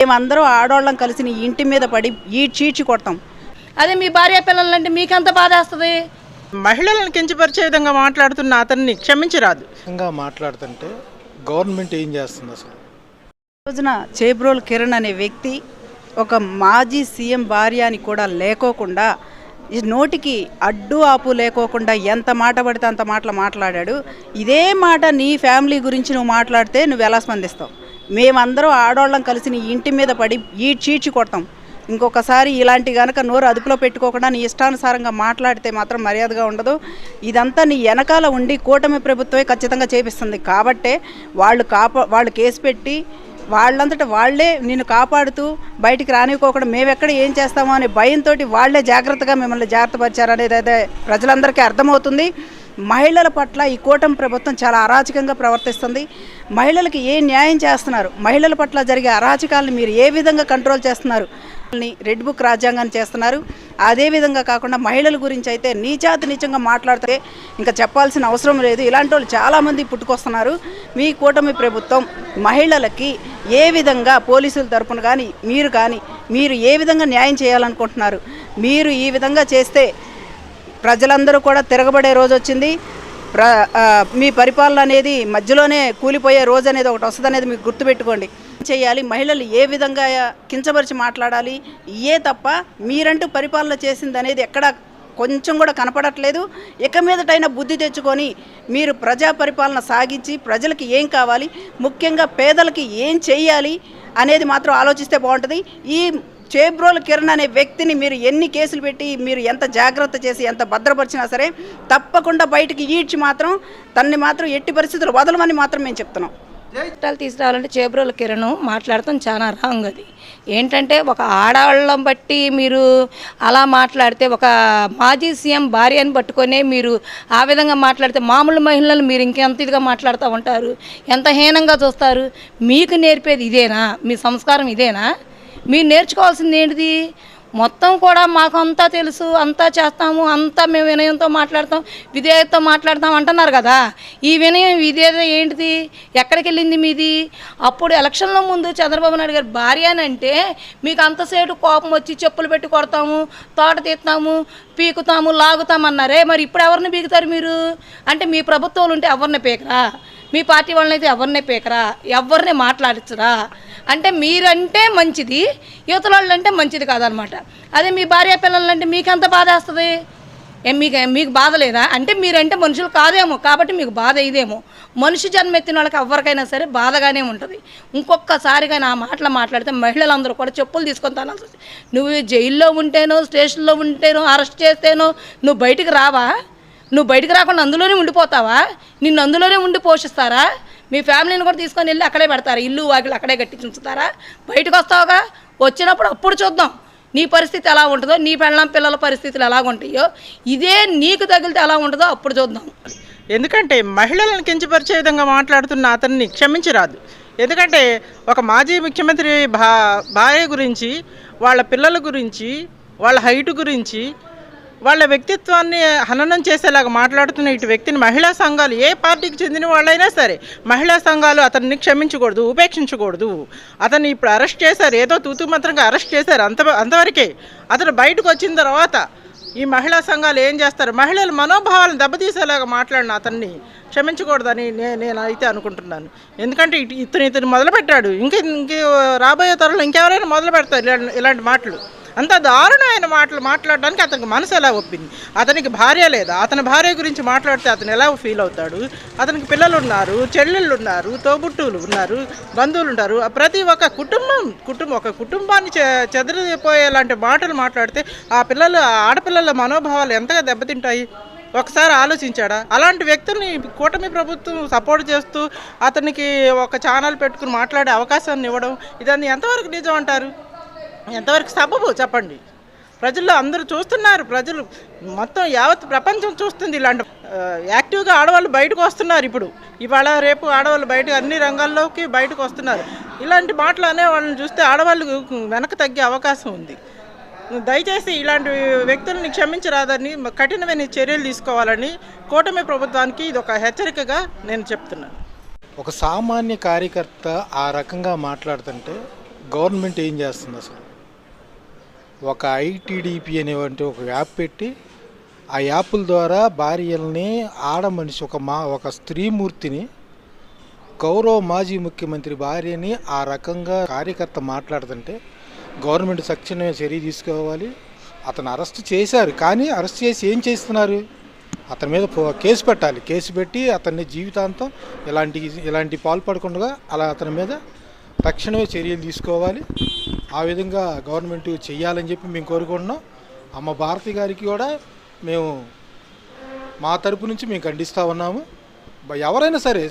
మేమందరం ఆడవాళ్ళం కలిసి నీ ఇంటి మీద పడి ఈ చీడ్చి కొడతాం. అదే మీ భార్య పిల్లలంటే మీకెంత బాధ వేస్తుంది? మహిళలను కించపరిచే విధంగా మాట్లాడుతున్న అతన్ని క్షమించరాదు. విధంగా మాట్లాడుతుంటే గవర్నమెంట్ ఏం చేస్తుంది అసలు? రోజున చేబ్రోల్ కిరణ్ అనే వ్యక్తి ఒక మాజీ సీఎం భార్య అని కూడా లేకోకుండా ఈ నోటికి అడ్డు ఆపు లేకోకుండా ఎంత మాట పడితే అంత మాటలు మాట్లాడాడు. ఇదే మాట నీ ఫ్యామిలీ గురించి నువ్వు మాట్లాడితే నువ్వు ఎలా స్పందిస్తావు? మేమందరం ఆడవాళ్ళం కలిసి నీ ఇంటి మీద పడి ఈ చీడ్చి కొడతాం. ఇంకొకసారి ఇలాంటి గనక నోరు అదుపులో పెట్టుకోకుండా నీ ఇష్టానుసారంగా మాట్లాడితే మాత్రం మర్యాదగా ఉండదు. ఇదంతా నీ వెనకాల ఉండి కూటమి ప్రభుత్వమే ఖచ్చితంగా చేపిస్తుంది. కాబట్టే వాళ్ళు కాపా వాళ్ళు కేసు పెట్టి వాళ్ళంతట వాళ్ళే నిన్ను కాపాడుతూ బయటికి రానివ్వకోకుండా మేమెక్కడ ఏం చేస్తామో అనే భయంతో వాళ్ళే జాగ్రత్తగా మిమ్మల్ని జాగ్రత్త పరిచారనేది అయితే ప్రజలందరికీ అర్థమవుతుంది. మహిళల పట్ల ఈ కూటమి ప్రభుత్వం చాలా అరాచకంగా ప్రవర్తిస్తుంది. మహిళలకి ఏ న్యాయం చేస్తున్నారు? మహిళల పట్ల జరిగే అరాచకాలను మీరు ఏ విధంగా కంట్రోల్ చేస్తున్నారు? రెడ్ బుక్ రాజ్యాంగాన్ని చేస్తున్నారు. అదే విధంగా కాకుండా మహిళల గురించి అయితే నీచాతి నీచంగా మాట్లాడితే ఇంకా చెప్పాల్సిన అవసరం లేదు. ఇలాంటి వాళ్ళు చాలామంది పుట్టుకొస్తున్నారు. మీ కూటమి ప్రభుత్వం మహిళలకి ఏ విధంగా పోలీసుల తరపున కానీ మీరు కానీ మీరు ఏ విధంగా న్యాయం చేయాలనుకుంటున్నారు? మీరు ఈ విధంగా చేస్తే ప్రజలందరూ కూడా తిరగబడే రోజు వచ్చింది. ప్ర మీ పరిపాలన అనేది మధ్యలోనే కూలిపోయే రోజు అనేది ఒకటి వస్తుంది అనేది మీకు గుర్తుపెట్టుకోండి. చేయాలి? మహిళలు ఏ విధంగా కించపరిచి మాట్లాడాలి? ఏ తప్ప మీరంటూ పరిపాలన చేసింది అనేది ఎక్కడ కొంచెం కూడా కనపడట్లేదు. ఇక మీదటైనా బుద్ధి తెచ్చుకొని మీరు ప్రజా పరిపాలన సాగించి ప్రజలకి ఏం కావాలి? ముఖ్యంగా పేదలకి ఏం చేయాలి? అనేది మాత్రం ఆలోచిస్తే బాగుంటుంది. ఈ చేబ్రోల్ కిరణ్ అనే వ్యక్తిని మీరు ఎన్ని కేసులు పెట్టి మీరు ఎంత జాగ్రత్త చేసి ఎంత భద్రపరిచినా సరే తప్పకుండా బయటికి ఈడ్చి మాత్రం తన్ని మాత్రం ఎట్టి పరిస్థితులు వదలమని మాత్రం మేము చెప్తున్నాం. చట్టాలు తీసుకురావాలంటే చేబ్రోల కిరణ్ మాట్లాడటం చాలా రాంగ్ అది. ఏంటంటే ఒక ఆడవాళ్ళం బట్టి మీరు అలా మాట్లాడితే ఒక మాజీ సీఎం భార్యని పట్టుకొనే మీరు ఆ విధంగా మాట్లాడితే మామూలు మహిళలు మీరు ఇంకెంత ఇదిగా మాట్లాడుతూ ఉంటారు? ఎంత హీనంగా చూస్తారు? మీకు నేర్పేది ఇదేనా? మీ సంస్కారం ఇదేనా? మీరు నేర్చుకోవాల్సింది ఏంటిది? మొత్తం కూడా మాకు అంతా తెలుసు అంతా చేస్తాము అంతా మేము వినయంతో మాట్లాడతాం విధేయతతో మాట్లాడతాం అంటున్నారు కదా. ఈ వినయం విధేయత ఏంటిది? ఎక్కడికి వెళ్ళింది మీది? అప్పుడు ఎలక్షన్లో ముందు చంద్రబాబు నాయుడు గారు భార్య అని అంటే మీకు అంతసేపు కోపం వచ్చి చెప్పులు పెట్టి కొడతాము తోట తీస్తాము పీకుతాము లాగుతామన్నారే. మరి ఇప్పుడు ఎవరిని పీకుతారు మీరు? అంటే మీ ప్రభుత్వాలు ఉంటే ఎవరిని పీకరా? మీ పార్టీ వాళ్ళని అయితే ఎవరిని పీకరా? ఎవరిని మాట్లాడించరా అంటే మీరంటే మంచిది యువతల వాళ్ళంటే మంచిది కాదనమాట. అదే మీ భార్య పిల్లలంటే మీకెంత బాధ వేస్తుంది ఏం మీకు మీకు బాధ లేదా? అంటే మీరంటే మనుషులు కాదేమో కాబట్టి మీకు బాధ ఇదేమో. మనిషి జన్మెత్తిన వాళ్ళకి ఎవరికైనా సరే బాధగానే ఉంటుంది. ఇంకొకసారిగా నా మాటలు మాట్లాడితే మహిళలందరూ కూడా చెప్పులు తీసుకొని తనాల్సి నువ్వు జైల్లో ఉంటేనో స్టేషన్లో ఉంటేనో అరెస్ట్ చేస్తేనో నువ్వు బయటికి రావా? నువ్వు బయటికి రాకుండా అందులోనే ఉండిపోతావా? నిన్ను అందులోనే ఉండి పోషిస్తారా? మీ ఫ్యామిలీని కూడా తీసుకొని వెళ్ళి అక్కడే పెడతారా? ఇల్లు వాకిలు అక్కడే కట్టించి ఉంచుతారా? బయటకు వస్తావుగా? వచ్చినప్పుడు అప్పుడు చూద్దాం. నీ పరిస్థితి ఎలా ఉంటుందో నీ పెళ్ళం పిల్లల పరిస్థితులు ఎలా ఉంటాయో ఇదే నీకు తగిలితే ఎలా ఉంటుందో అప్పుడు చూద్దాం. ఎందుకంటే మహిళలను కించపరిచే విధంగా మాట్లాడుతున్న అతన్ని క్షమించరాదు. ఎందుకంటే ఒక మాజీ ముఖ్యమంత్రి భా భార్య గురించి వాళ్ళ పిల్లల గురించి వాళ్ళ హైట్ గురించి వాళ్ళ వ్యక్తిత్వాన్ని హననం చేసేలాగా మాట్లాడుతున్న ఇటు వ్యక్తిని మహిళా సంఘాలు ఏ పార్టీకి చెందిన వాళ్ళైనా సరే మహిళా సంఘాలు అతన్ని క్షమించకూడదు ఉపేక్షించకూడదు. అతన్ని ఇప్పుడు అరెస్ట్ చేశారు ఏదో తూతుమాత్రంగా అరెస్ట్ చేశారు అంత అంతవరకే. అతను బయటకు వచ్చిన తర్వాత ఈ మహిళా సంఘాలు ఏం చేస్తారు? మహిళల మనోభావాలను దెబ్బతీసేలాగా మాట్లాడిన అతన్ని క్షమించకూడదని నే నేను అనుకుంటున్నాను. ఎందుకంటే ఇటు ఇతను ఇతను మొదలుపెట్టాడు. ఇంక ఇంక రాబోయే తరంలో ఇంకెవరైనా మొదలు పెడతారు ఇలాంటి ఇలాంటి మాటలు. అంత దారుణమైన మాటలు మాట్లాడడానికి అతనికి మనసు ఎలా ఒప్పింది? అతనికి భార్య లేదా? అతని భార్య గురించి మాట్లాడితే అతను ఎలా ఫీల్ అవుతాడు? అతనికి పిల్లలు ఉన్నారు చెల్లెళ్ళు ఉన్నారు తోబుట్టువులు ఉన్నారు బంధువులు ఉంటారు ప్రతి ఒక్క కుటుంబం కుటుంబం ఒక కుటుంబాన్ని చె చెదిరిపోయేలాంటి మాటలు మాట్లాడితే ఆ పిల్లలు ఆ ఆడపిల్లల మనోభావాలు ఎంతగా దెబ్బతింటాయి? ఒకసారి ఆలోచించాడా? అలాంటి వ్యక్తుల్ని కూటమి ప్రభుత్వం సపోర్ట్ చేస్తూ అతనికి ఒక ఛానల్ పెట్టుకుని మాట్లాడే అవకాశాన్ని ఇవ్వడం ఇదన్నీ ఎంతవరకు నిజం అంటారు? ఎంతవరకు సబబు చెప్పండి? ప్రజల్లో అందరూ చూస్తున్నారు ప్రజలు మొత్తం యావత్ ప్రపంచం చూస్తుంది ఇలాంటి యాక్టివ్గా ఆడవాళ్ళు బయటకు వస్తున్నారు ఇప్పుడు. ఇవాళ రేపు ఆడవాళ్ళు బయట అన్ని రంగాల్లోకి బయటకు వస్తున్నారు. ఇలాంటి మాటలు అనే వాళ్ళని చూస్తే ఆడవాళ్ళు వెనక తగ్గే అవకాశం ఉంది. దయచేసి ఇలాంటి వ్యక్తుల్ని క్షమించరాదని కఠినమైన చర్యలు తీసుకోవాలని కూటమి ప్రభుత్వానికి ఇది ఒక హెచ్చరికగా నేను చెప్తున్నాను. ఒక సామాన్య కార్యకర్త ఆ రకంగా మాట్లాడుతుంటే గవర్నమెంట్ ఏం చేస్తుంది అసలు? ఒక ఐటీడీపీ అనేవంటి ఒక యాప్ పెట్టి ఆ యాప్ల ద్వారా భార్యల్ని ఆడ మనిషి ఒక మా ఒక స్త్రీమూర్తిని గౌరవ మాజీ ముఖ్యమంత్రి భార్యని ఆ రకంగా కార్యకర్త మాట్లాడుతుంటే గవర్నమెంట్ సక్షణమే చర్య తీసుకోవాలి. అతను అరెస్ట్ చేశారు కానీ అరెస్ట్ చేసి ఏం చేస్తున్నారు? అతని మీద పో- కేసు పెట్టాలి. కేసు పెట్టి అతన్ని జీవితాంతం ఇలాంటి ఇలాంటి పాల్పడకుండా అలా అతని మీద తక్షణమే చర్యలు తీసుకోవాలి. ఆ విధంగా గవర్నమెంట్ చేయాలని చెప్పి మేము కోరుకుంటున్నాం. అమ్మ భారతి గారికి కూడా మేము మా తరపు నుంచి మేము ఖండిస్తూ ఉన్నాము. ఎవరైనా సరే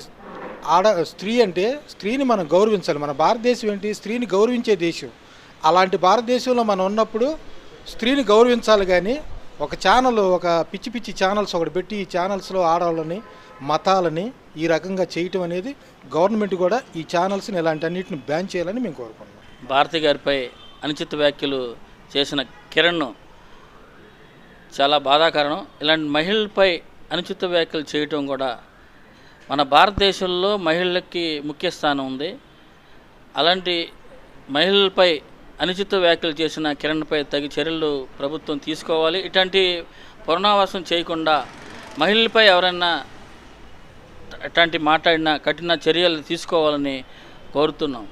ఆడ స్త్రీ అంటే స్త్రీని మనం గౌరవించాలి. మన భారతదేశం ఏంటి? స్త్రీని గౌరవించే దేశం. అలాంటి భారతదేశంలో మనం ఉన్నప్పుడు స్త్రీని గౌరవించాలి కానీ ఒక ఛానల్ ఒక పిచ్చి పిచ్చి ఛానల్స్ ఒకటి పెట్టి ఈ ఛానల్స్లో ఆడవాళ్ళని మతాలని ఈ రకంగా చేయటం అనేది గవర్నమెంట్ కూడా ఈ ఛానల్స్ని ఇలాంటి అన్నింటిని బ్యాన్ చేయాలని మేము కోరుకుంటున్నాం. భారతి గారిపై అనుచిత వ్యాఖ్యలు చేసిన కిరణ్ చాలా బాధాకరణం. ఇలాంటి మహిళలపై అనుచిత వ్యాఖ్యలు చేయటం కూడా మన భారతదేశంలో మహిళలకి ముఖ్య స్థానం ఉంది. అలాంటి మహిళలపై అనుచిత వ్యాఖ్యలు చేసిన కిరణ్పై తగి చర్యలు ప్రభుత్వం తీసుకోవాలి. ఇట్లాంటి పునరావాసం చేయకుండా మహిళలపై ఎవరైనా అట్లాంటి మాట్లాడినా కఠిన చర్యలు తీసుకోవాలని కోరుతున్నాం.